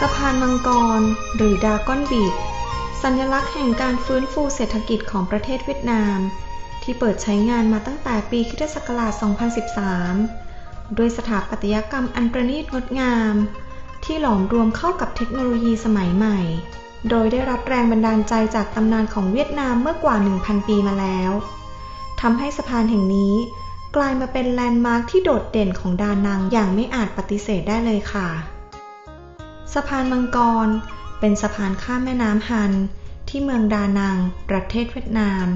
สะพานมังกร หรือดาก้อนบีดสัญลักษณ์แห่งการฟื้นฟูเศรษฐกิจของประเทศเวียดนาม ที่เปิดใช้งานมาตั้งแต่ปีคศ2013 ด้วยสถาปัตยกรรมอันประณีตงดงาม ที่หลอมรวมเข้ากับเทคโนโลยีสมัยใหม่ โดยได้รับแรงบันดาลใจจากตำนานของเวียดนามเมื่อกว่า 1,000 ปีมาแล้วทำให้สะพานแห่งนี้กลายมาเป็นแลนด์มาร์คที่โดดเด่นของดานังอย่างไม่อาจปฏิเสธได้เลยค่ะ สะพานมังกร เป็นสะพานข้ามแม่น้ำฮัน ที่เมืองดานัง ประเทศเวียดนาม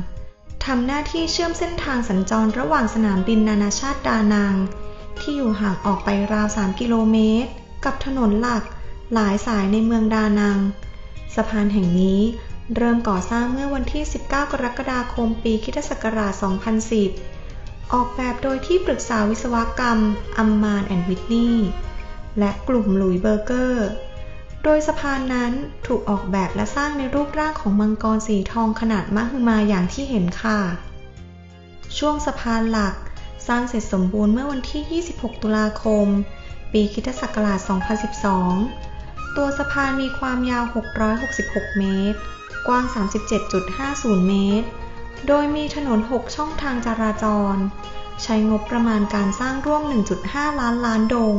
ทำหน้าที่เชื่อมเส้นทางสัญจรระหว่างสนามบินนานาชาติดานัง ที่อยู่ห่างออกไปราว 3 กิโลเมตร กับถนนหลักหลายสายในเมืองดานัง สะพานแห่งนี้เริ่มก่อสร้างเมื่อวันที่ 19 กรกฎาคม ปีคศ2010 ออกแบบโดยที่ปรึกษาวิศวกรรม อัมมานแอนด์วิทนีย์ และกลุ่มหลุยเบอร์เกอร์ โดยสะพานนั้นถูกออกแบบและสร้างในรูปร่างของมังกรสีทองขนาดมหึมาอย่างที่เห็นค่ะ ช่วงสะพานหลักสร้างเสร็จสมบูรณ์เมื่อวันที่ 26 ตุลาคม ปีคิศักราช 2012 ตัวสะพานมีความยาว 666 เมตร กว้าง 37.50 เมตร โดยมีถนน 6 ช่องทางจราจร ใช้งบประมาณการสร้างร่วม 1.5 ล้านล้านดง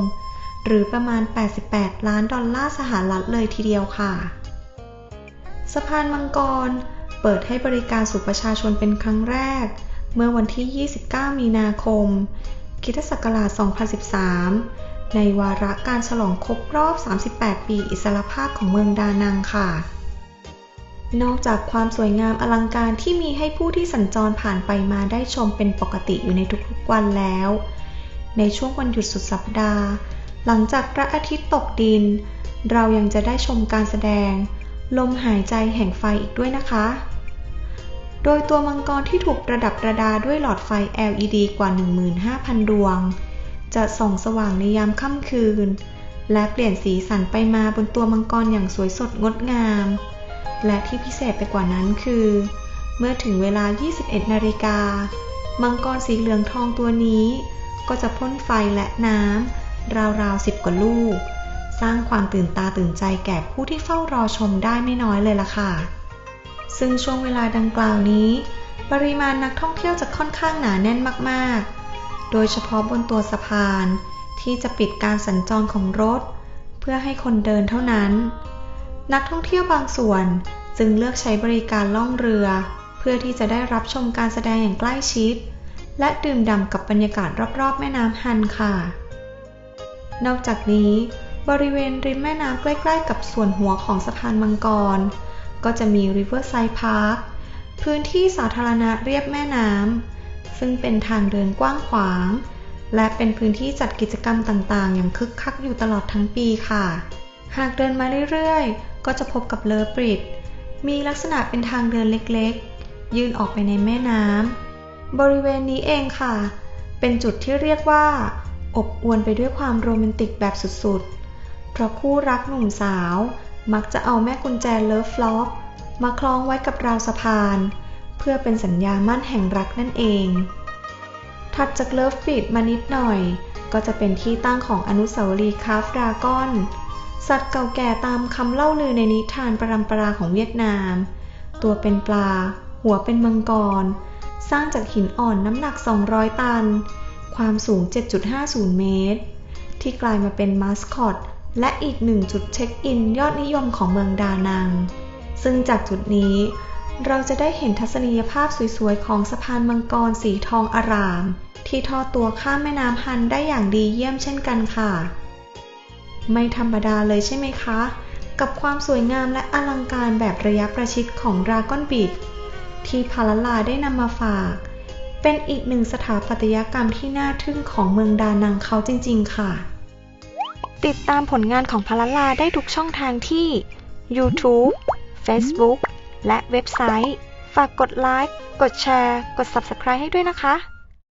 หรือประมาณ 88 ล้านดอลลาร์สหรัฐเลยทีเดียวค่ะ สะพานมังกร เปิดให้บริการสู่ประชาชนเป็นครั้งแรก เมื่อวันที่ 29 มีนาคมคิศักราช 2013 ในวาระการฉลองครบรอบ 38 ปีอิสรภาพของเมืองดานังค่ะ นอกจากความสวยงามอลังการที่มีให้ผู้ที่สัญจรผ่านไปมาได้ชมเป็นปกติอยู่ในทุกๆวันแล้ว ในช่วงวันหยุดสุดสัปดาห์ หลังจากพระอาทิตย์ตกดิน เรายังจะได้ชมการแสดง ลมหายใจแห่งไฟอีกด้วยนะคะ โดยตัวมังกรที่ถูกประดับประดาด้วยหลอดไฟ LED กว่า 15,000 ดวง จะส่องสว่างในยามค่ำคืน และเปลี่ยนสีสันไปมาบนตัวมังกรอย่างสวยสดงดงาม และที่พิเศษไปกว่านั้นคือ เมื่อถึงเวลา 21 นาฬิกา มังกรสีเหลืองทองตัวนี้ ก็จะพ่นไฟและน้ำ ราวๆสิบกว่าลูก สร้างความตื่นตาตื่นใจแก่ผู้ที่เฝ้ารอชมได้ไม่น้อยเลยล่ะค่ะ ซึ่งช่วงเวลาดังกล่าวนี้ ปริมาณนักท่องเที่ยวจะค่อนข้างหนาแน่นมากๆ โดยเฉพาะบนตัวสะพาน ที่จะปิดการสัญจรของรถ เพื่อให้คนเดินเท่านั้น นักท่องเที่ยวบางส่วนจึงเลือกใช้บริการล่องเรือ เพื่อที่จะได้รับชมการแสดงอย่างใกล้ชิด และดื่มด่ำกับบรรยากาศรอบๆ แม่น้ำฮันค่ะ นอกจากนี้บริเวณริมแม่น้ำใกล้ๆ กับส่วนหัวของสะพานมังกร ก็จะมี Riverside Park พื้นที่สาธารณะเรียบแม่น้ำ ซึ่งเป็นทางเดินกว้างขวาง และเป็นพื้นที่จัดกิจกรรมต่างๆ อย่างคึกคักอยู่ตลอดทั้งปีค่ะ หากเดินมาเรื่อยๆ ก็จะพบกับเลอบริดมีลักษณะเป็นทางเดินเล็กๆ ยื่นออกไปในแม่น้ำ บริเวณนี้เองค่ะ เป็นจุดที่เรียกว่า อบอวลไปด้วยความโรแมนติกแบบสุดๆ เพราะคู่รักหนุ่มสาว มักจะเอาแม่กุญแจเลิฟฟล็อกมาคล้องไว้กับราวสะพาน เพื่อเป็นสัญญามั่นแห่งรักนั่นเอง ถัดจากเลิฟบีดมานิดหน่อย ก็จะเป็นที่ตั้งของอนุสาวรีย์คาฟดากอน สัตว์เก่าแก่ตามคำเล่าลือในนิทานปรำปราของเวียดนาม ตัวเป็นปลา หัวเป็นมังกร สร้างจากหินอ่อนน้ำหนัก 200 ตัน ความสูง 7.50 เมตร ที่กลายมาเป็นมาสคอต และอีกหนึ่งจุดเช็คอินยอดนิยมของเมืองดานัง ซึ่งจากจุดนี้เราจะได้เห็นทัศนียภาพสวยๆ ของสะพานมังกรสีทองอาราม ที่ทอดตัวข้ามแม่น้ำฮันได้อย่างดีเยี่ยมเช่นกันค่ะ ไม่ธรรมดาเลยใช่ไหมคะ กับความสวยงามและอลังการแบบระยะประชิดของดราก้อนบิดที่พาลลาได้นำมาฝาก เป็นอีกหนึ่งสถาปัตยกรรมที่น่าทึ่งของเมืองดานังเขาจริง ๆ ค่ะ ติดตามผลงานของพาลลาได้ทุกช่องทางที่ YouTube Facebook และเว็บไซต์ ฝากกดไลค์ กดแชร์ กด Subscribe ให้ด้วยนะคะ